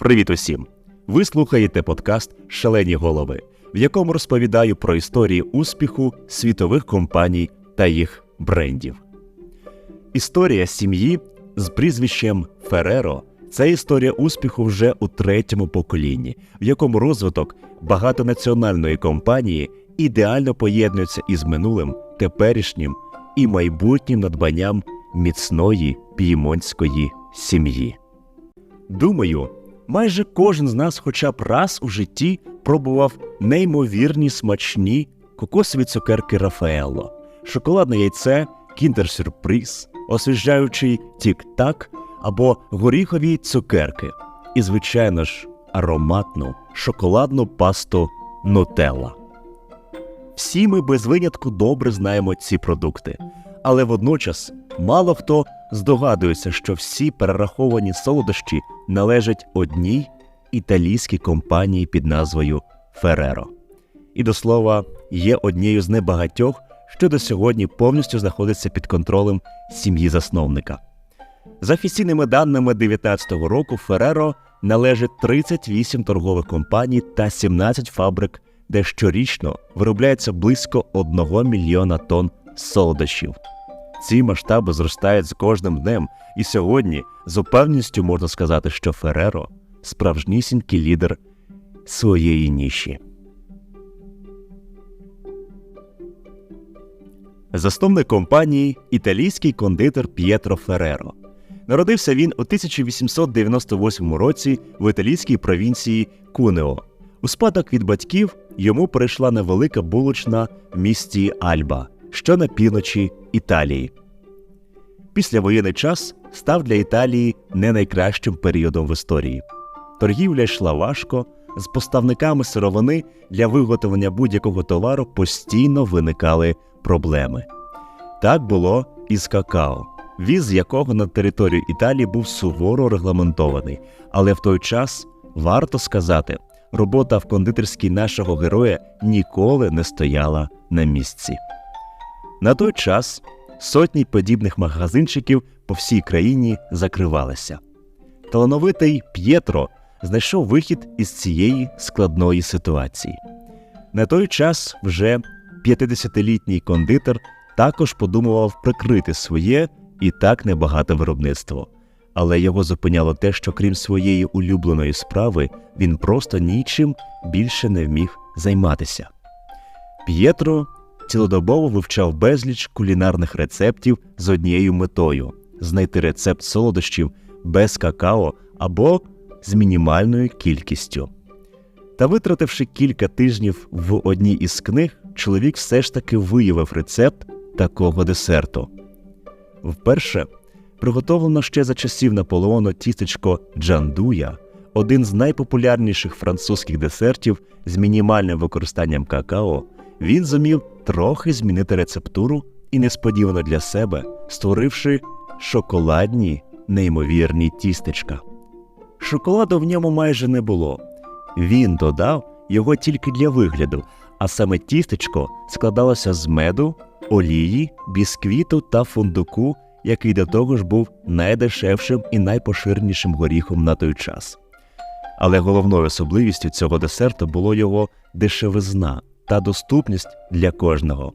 Привіт усім! Ви слухаєте подкаст Шалені голови, в якому розповідаю про історії успіху світових компаній та їх брендів. Історія сім'ї з прізвищем Фереро це історія успіху вже у третьому поколінні, в якому розвиток багатонаціональної компанії ідеально поєднується із минулим, теперішнім і майбутнім надбанням міцної п'ємонтської сім'ї. Думаю, майже кожен з нас хоча б раз у житті пробував неймовірні смачні кокосові цукерки Рафаелло, шоколадне яйце, кіндер-сюрприз, освіжаючий тік-так або горіхові цукерки. І, звичайно ж, ароматну шоколадну пасту Нутелла. Всі ми без винятку добре знаємо ці продукти, але водночас мало хто здогадується, що всі перераховані солодощі належать одній італійській компанії під назвою Фереро. І до слова, є однією з небагатьох, що до сьогодні повністю знаходиться під контролем сім'ї засновника. За офіційними даними 2019 року Фереро належить 38 торгових компаній та 17 фабрик, де щорічно виробляється близько 1 мільйона тонн солодощів. Ці масштаби зростають з кожним днем, і сьогодні з упевненістю можна сказати, що Фереро справжнісінький лідер своєї ніші. Засновник компанії італійський кондитер П'єтро Фереро. Народився він у 1898 році в італійській провінції Кунео. У спадок від батьків йому перейшла невелика булочна в місті Альба, що на півночі Італії. Післявоєнний час став для Італії не найкращим періодом в історії. Торгівля йшла важко, з поставниками сировини для виготовлення будь-якого товару постійно виникали проблеми. Так було і з какао, віз якого на територію Італії був суворо регламентований, але в той час варто сказати, робота в кондитерській нашого героя ніколи не стояла на місці. На той час сотні подібних магазинчиків по всій країні закривалися. Талановитий П'єтро знайшов вихід із цієї складної ситуації. На той час вже 50-літній кондитер також подумував прикрити своє і так небагате виробництво, але його зупиняло те, що крім своєї улюбленої справи, він просто нічим більше не вміг займатися. П'єтро цілодобово вивчав безліч кулінарних рецептів з однією метою знайти рецепт солодощів без какао або з мінімальною кількістю. Та витративши кілька тижнів в одній із книг, чоловік все ж таки виявив рецепт такого десерту. Вперше приготовлено ще за часів Наполеону тістечко Джандуя, один з найпопулярніших французьких десертів з мінімальним використанням какао, він зумів трохи змінити рецептуру і несподівано для себе, створивши шоколадні неймовірні тістечка. Шоколаду в ньому майже не було. Він додав його тільки для вигляду, а саме тістечко складалося з меду, олії, бісквіту та фундуку, який до того ж був найдешевшим і найпоширенішим горіхом на той час. Але головною особливістю цього десерту було його дешевизна та доступність для кожного.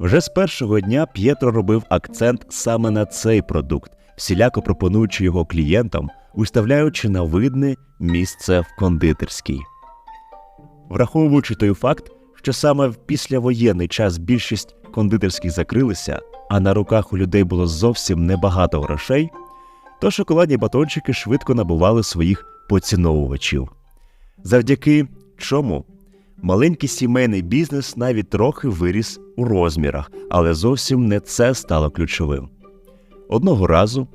Вже з першого дня П'єтро робив акцент саме на цей продукт, всіляко пропонуючи його клієнтам, виставляючи на видне місце в кондитерській. Враховуючи той факт, що саме в післявоєнний час більшість кондитерських закрилися, а на руках у людей було зовсім небагато грошей, то шоколадні батончики швидко набували своїх поціновувачів. Завдяки чому маленький сімейний бізнес навіть трохи виріс у розмірах, але зовсім не це стало ключовим. Одного разу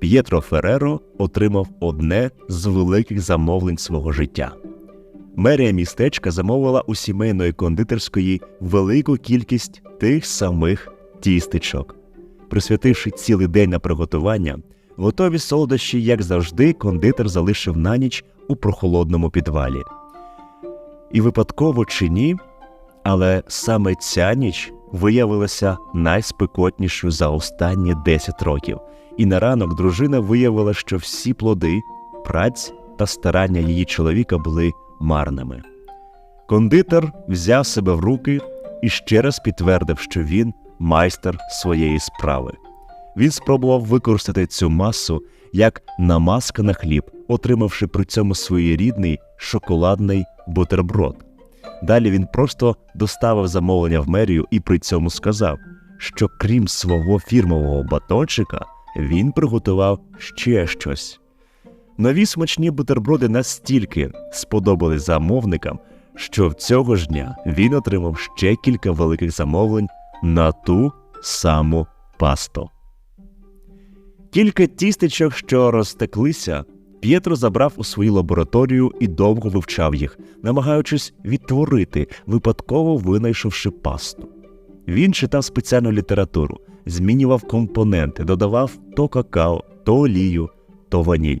П'єтро Фереро отримав одне з великих замовлень свого життя. Мерія містечка замовила у сімейної кондитерської велику кількість тих самих тістечок. Присвятивши цілий день на приготування, готові солодощі, як завжди, кондитер залишив на ніч у прохолодному підвалі. І випадково чи ні, але саме ця ніч виявилася найспекотнішою за останні 10 років, і на ранок дружина виявила, що всі плоди, праць та старання її чоловіка були марними. Кондитер взяв себе в руки і ще раз підтвердив, що він майстер своєї справи. Він спробував використати цю масу як намазка на хліб, отримавши при цьому своєрідний шоколадний бутерброд. Далі він просто доставив замовлення в мерію і при цьому сказав, що крім свого фірмового батончика, він приготував ще щось. Нові смачні бутерброди настільки сподобались замовникам, що в цього ж дня він отримав ще кілька великих замовлень на ту саму пасту. Кілька тістечок, що розтеклися, П'єтро забрав у свою лабораторію і довго вивчав їх, намагаючись відтворити, випадково винайшовши пасту. Він читав спеціальну літературу, змінював компоненти, додавав то какао, то олію, то ваніль.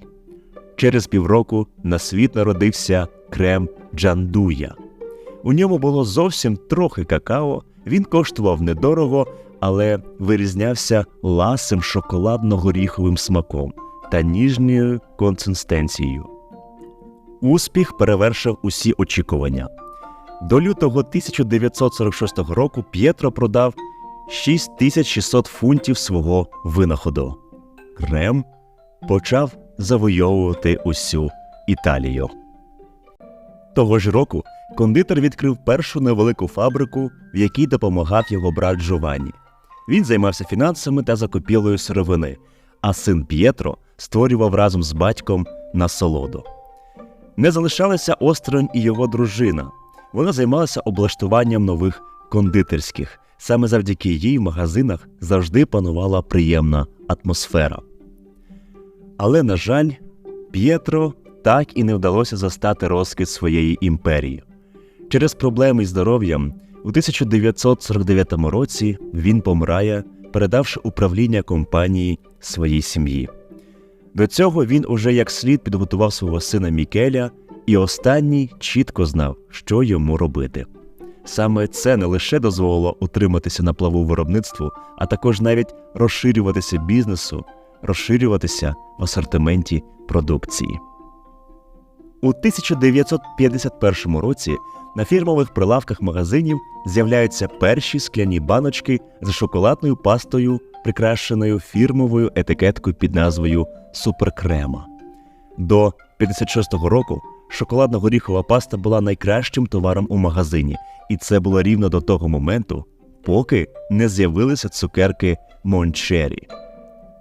Через півроку на світ народився крем Джандуя. У ньому було зовсім трохи какао, він коштував недорого, але вирізнявся ласим шоколадно-горіховим смаком та ніжньою консистенцією. Успіх перевершив усі очікування. До лютого 1946 року П'єтро продав 6600 фунтів свого винаходу. Крем почав завойовувати усю Італію. Того ж року кондитер відкрив першу невелику фабрику, в якій допомагав його брат Джованні. Він займався фінансами та закупівлею сировини, а син П'єтро створював разом з батьком насолоду. Не залишалася осторонь і його дружина. Вона займалася облаштуванням нових кондитерських. Саме завдяки їй в магазинах завжди панувала приємна атмосфера. Але, на жаль, П'єтро так і не вдалося застати розквіт своєї імперії. Через проблеми із здоров'ям у 1949 році він помирає, передавши управління компанії своїй сім'ї. До цього він уже як слід підготував свого сина Мікеля, і останній чітко знав, що йому робити. Саме це не лише дозволило утриматися на плаву виробництву, а також навіть розширюватися бізнесу, розширюватися в асортименті продукції. У 1951 році на фірмових прилавках магазинів з'являються перші скляні баночки з шоколадною пастою, прикрашеною фірмовою етикеткою під назвою Суперкрема. До 56-го року шоколадно-горіхова паста була найкращим товаром у магазині, і це було рівно до того моменту, поки не з'явилися цукерки Мончері.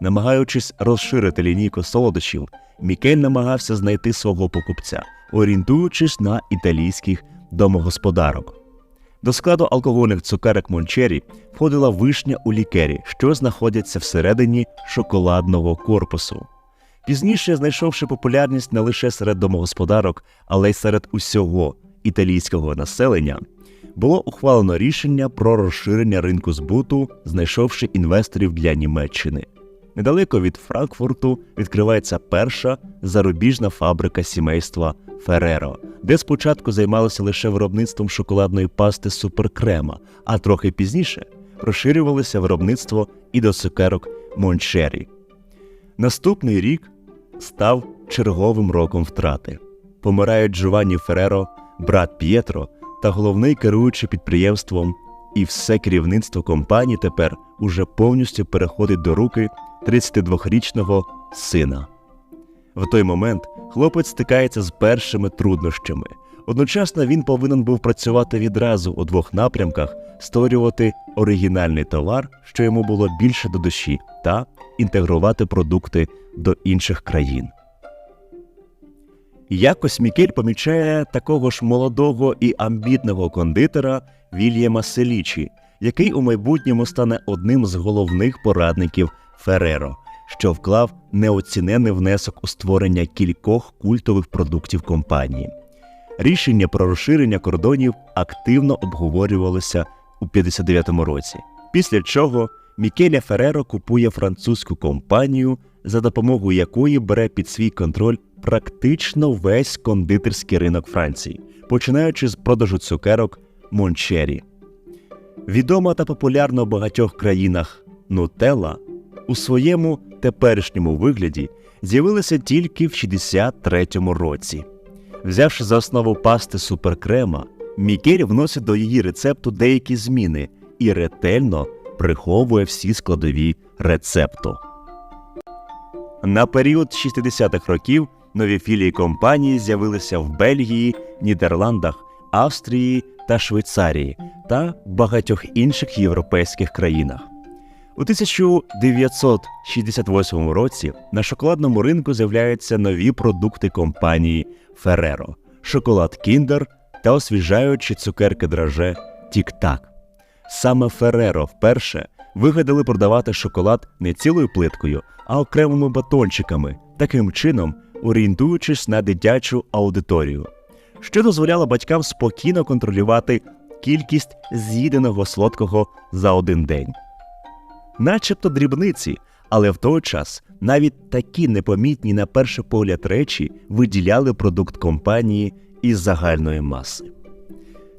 Намагаючись розширити лінійку солодощів, Мікель намагався знайти свого покупця, орієнтуючись на італійських домогосподарок. До складу алкогольних цукерок Мончері входила вишня у лікері, що знаходяться всередині шоколадного корпусу. Пізніше, знайшовши популярність не лише серед домогосподарок, але й серед усього італійського населення, було ухвалено рішення про розширення ринку збуту, знайшовши інвесторів для Німеччини. Недалеко від Франкфурту відкривається перша зарубіжна фабрика сімейства Фереро, де спочатку займалися лише виробництвом шоколадної пасти суперкрема, а трохи пізніше розширювалося виробництво і до цукерок Мончері. Наступний рік став черговим роком втрати. Помирають Джованні Фереро, брат П'єтро та головний керуючий підприємством, і все керівництво компанії тепер уже повністю переходить до руки 32-річного сина. В той момент хлопець стикається з першими труднощами. Одночасно він повинен був працювати відразу у двох напрямках, створювати оригінальний товар, що йому було більше до душі, та інтегрувати продукти до інших країн. Якось Мікель помічає такого ж молодого і амбітного кондитера Вільяма Селічі, який у майбутньому стане одним з головних порадників Фереро, що вклав неоцінений внесок у створення кількох культових продуктів компанії. Рішення про розширення кордонів активно обговорювалося у 59-му році, після чого Мікеля Фереро купує французьку компанію, за допомогою якої бере під свій контроль практично весь кондитерський ринок Франції, починаючи з продажу цукерок Мончері. Відома та популярна у багатьох країнах Нутелла у своєму теперішньому вигляді з'явилася тільки в 63-му році. Взявши за основу пасти суперкрема, Мікель вносить до її рецепту деякі зміни і ретельно приховує всі складові рецепту. На період 60-х років нові філії компанії з'явилися в Бельгії, Нідерландах, Австрії та Швейцарії та багатьох інших європейських країнах. У 1968 році на шоколадному ринку з'являються нові продукти компанії Ferrero – шоколад Kinder та освіжаючі цукерки драже Тік-Так. Саме Ferrero вперше вигадали продавати шоколад не цілою плиткою, а окремими батончиками, таким чином орієнтуючись на дитячу аудиторію, що дозволяло батькам спокійно контролювати кількість з'їденого солодкого за один день. Начебто дрібниці, але в той час навіть такі непомітні на перший погляд речі виділяли продукт компанії із загальної маси.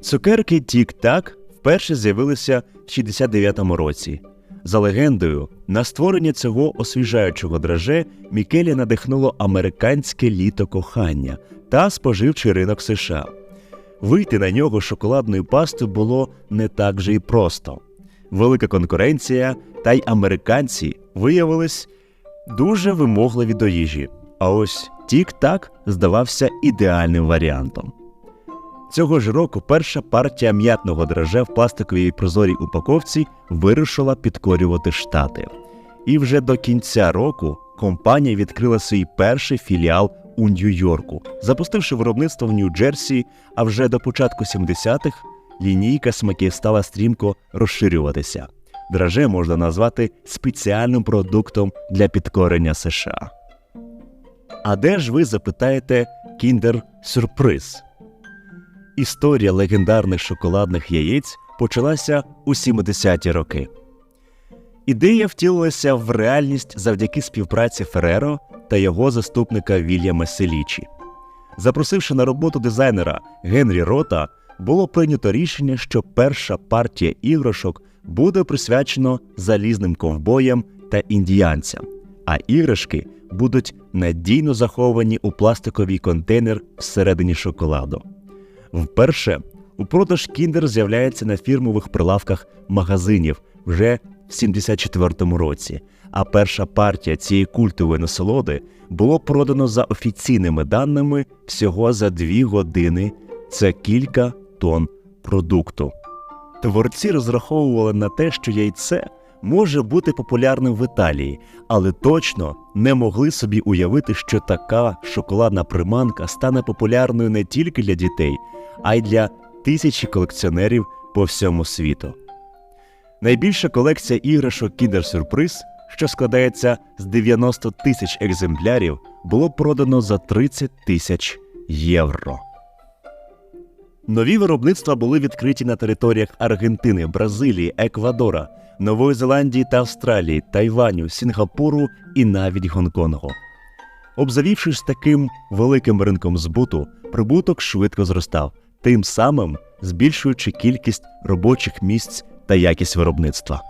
Цукерки Тік-Так вперше з'явилися в 69-му році. За легендою, на створення цього освіжаючого драже Мікелі надихнуло американське літо кохання та споживчий ринок США. Вийти на нього шоколадною пастою було не так же й просто. Велика конкуренція, та й американці виявились дуже вимогливі до їжі. А ось Тік-Так здавався ідеальним варіантом. Цього ж року перша партія м'ятного драже в пластиковій прозорій упаковці вирішила підкорювати штати. І вже до кінця року компанія відкрила свій перший філіал у Нью-Йорку, запустивши виробництво в Нью-Джерсі, а вже до початку 70-х лінійка смаків стала стрімко розширюватися. Драже можна назвати спеціальним продуктом для підкорення США. А де ж ви запитаєте Кіндер Сюрприз? Історія легендарних шоколадних яєць почалася у 70-ті роки. Ідея втілилася в реальність завдяки співпраці Фереро та його заступника Вільяма Селічі. Запросивши на роботу дизайнера Генрі Рота, було прийнято рішення, що перша партія іграшок буде присвячено залізним ковбоям та індіянцям, а іграшки будуть надійно заховані у пластиковий контейнер всередині шоколаду. Вперше у продаж Кіндер з'являється на фірмових прилавках магазинів вже в 74-му році, а перша партія цієї культової насолоди було продано за офіційними даними всього за дві години. Це кілька тонн продукту. Творці розраховували на те, що яйце може бути популярним в Італії, але точно не могли собі уявити, що така шоколадна приманка стане популярною не тільки для дітей, а й для тисячі колекціонерів по всьому світу. Найбільша колекція іграшок Kinder Surprise, що складається з 90 тисяч екземплярів, було продано за 30 тисяч євро. Нові виробництва були відкриті на територіях Аргентини, Бразилії, Еквадора, Нової Зеландії та Австралії, Тайваню, Сінгапуру і навіть Гонконгу. Обзавівшись таким великим ринком збуту, прибуток швидко зростав, тим самим збільшуючи кількість робочих місць та якість виробництва.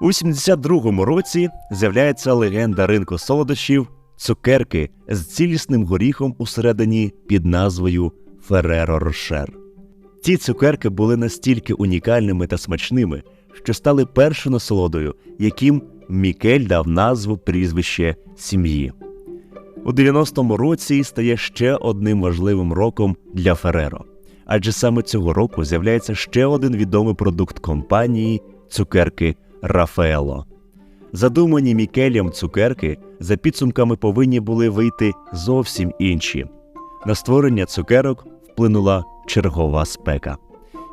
У 72-му році з'являється легенда ринку солодощів цукерки з цілісним горіхом усередині під назвою Фереро Рошер. Ці цукерки були настільки унікальними та смачними, що стали першою насолодою, яким Мікель дав назву прізвище сім'ї. У 90-му році стає ще одним важливим роком для Фереро, адже саме цього року з'являється ще один відомий продукт компанії цукерки Рафаело. Задумані Мікелем цукерки за підсумками повинні були вийти зовсім інші. На створення цукерок вплинула чергова спека.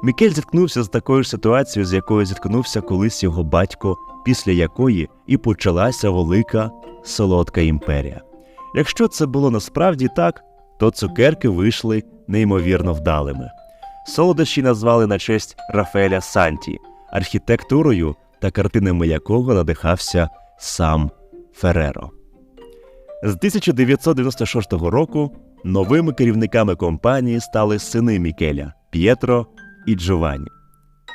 Мікель зіткнувся з такою ж ситуацією, з якою зіткнувся колись його батько, після якої і почалася велика солодка імперія. Якщо це було насправді так, то цукерки вийшли неймовірно вдалими. Солодощі назвали на честь Рафаеля Санті, архітектурою та картинами якого надихався сам Фереро. З 1996 року новими керівниками компанії стали сини Мікеля П'єтро і Джованні.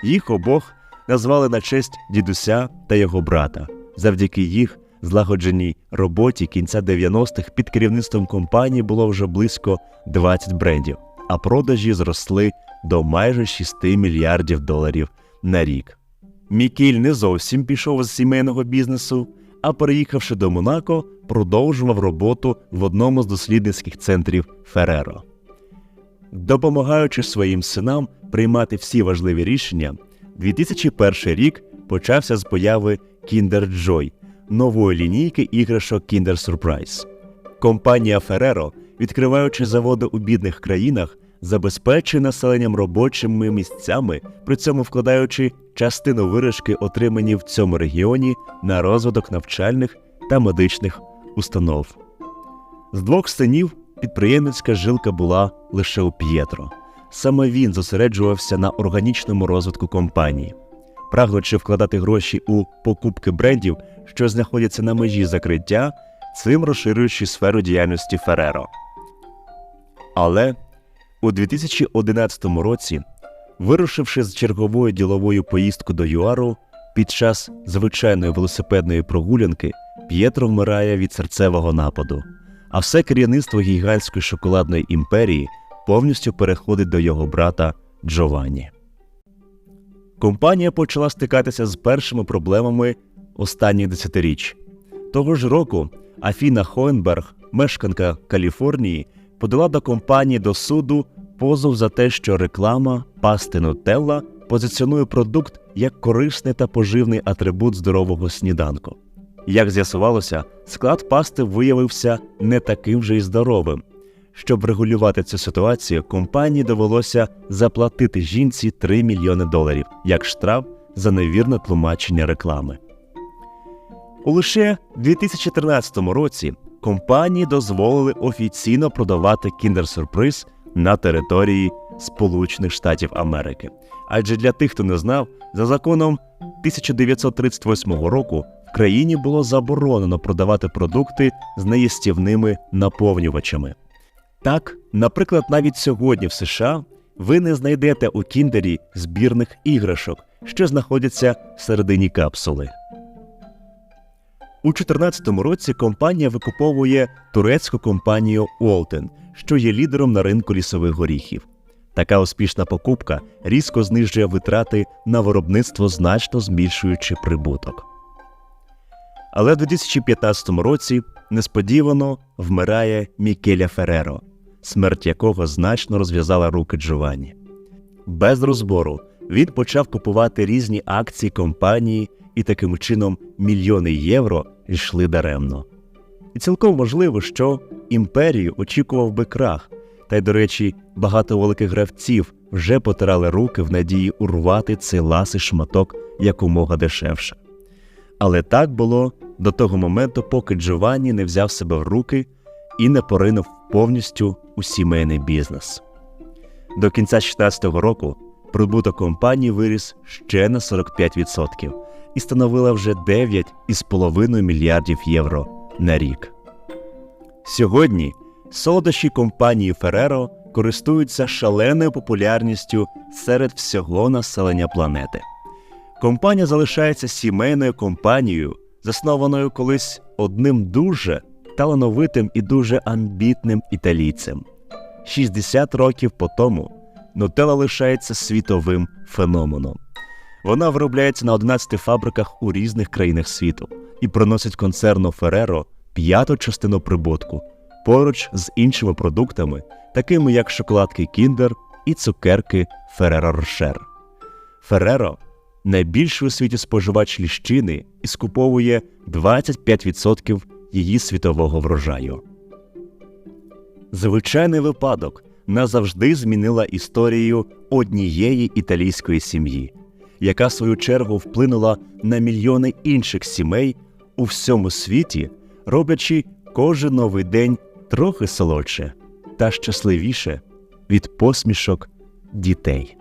Їх обох назвали на честь дідуся та його брата. Завдяки їх злагодженій роботі кінця 90-х під керівництвом компанії було вже близько 20 брендів, а продажі зросли до майже 6 мільярдів доларів на рік. Мікіль не зовсім пішов з сімейного бізнесу, а переїхавши до Монако, продовжував роботу в одному з дослідницьких центрів Фереро. Допомагаючи своїм синам приймати всі важливі рішення, 2001 рік почався з появи Kinder Joy – нової лінійки іграшок Kinder Surprise. Компанія Ferrero, відкриваючи заводи у бідних країнах, забезпечує населенням робочими місцями, при цьому вкладаючи частину вирішки, отримані в цьому регіоні, на розвиток навчальних та медичних установ. З двох синів підприємницька жилка була лише у П'єтро. Саме він зосереджувався на органічному розвитку компанії, прагнучи вкладати гроші у покупки брендів, що знаходяться на межі закриття, цим розширюючи сферу діяльності Фереро. Але у 2011 році, вирушивши з черговою діловою поїздку до ЮАРу, під час звичайної велосипедної прогулянки П'єтро вмирає від серцевого нападу, а все керівництво гігантської шоколадної імперії повністю переходить до його брата Джованні. Компанія почала стикатися з першими проблемами останніх десятиріч. Того ж року Афіна Хоенберг, мешканка Каліфорнії, подала до компанії до суду позов за те, що реклама пасти Нутелла позиціонує продукт як корисний та поживний атрибут здорового сніданку. Як з'ясувалося, склад пасти виявився не таким же й здоровим. Щоб регулювати цю ситуацію, компанії довелося заплатити жінці 3 мільйони доларів як штраф за невірне тлумачення реклами. У лише 2013 році компанії дозволили офіційно продавати Surprise на території Сполучених Штатів Америки. Адже для тих, хто не знав, за законом 1938 року в країні було заборонено продавати продукти з неїстівними наповнювачами. Так, наприклад, навіть сьогодні в США ви не знайдете у кіндері збірних іграшок, що знаходяться всередині капсули. У 2014 році компанія викуповує турецьку компанію Олтен, що є лідером на ринку лісових горіхів. Така успішна покупка різко знижує витрати на виробництво, значно збільшуючи прибуток. Але в 2015 році несподівано вмирає Мікеля Фереро, смерть якого значно розв'язала руки Джованні. Без розбору він почав купувати різні акції компанії, і таким чином мільйони євро йшли даремно. І цілком можливо, що імперію очікував би крах, та й, до речі, багато великих гравців вже потирали руки в надії урвати цей ласий шматок якомога дешевше. Але так було до того моменту, поки Джованні не взяв себе в руки і не поринув повністю у сімейний бізнес. До кінця 2016 року прибуток компанії виріс ще на 45% і становила вже 9,5 мільярдів євро на рік. Сьогодні солодощі компанії Ferrero користуються шаленою популярністю серед всього населення планети. Компанія залишається сімейною компанією, заснованою колись одним дуже талановитим і дуже амбітним італійцем. 60 років по тому Нутелла лишається світовим феноменом. Вона виробляється на 11 фабриках у різних країнах світу і приносить концерну Фереро п'яту частину прибутку поруч з іншими продуктами, такими як шоколадки Kinder і цукерки Ferrero Rocher. Ferrero – найбільший у світі споживач ліщини і скуповує 25% її світового врожаю. Звичайний випадок назавжди змінила історію однієї італійської сім'ї, яка в свою чергу вплинула на мільйони інших сімей у всьому світі, роблячи кожен новий день трохи солодше та щасливіше від посмішок дітей.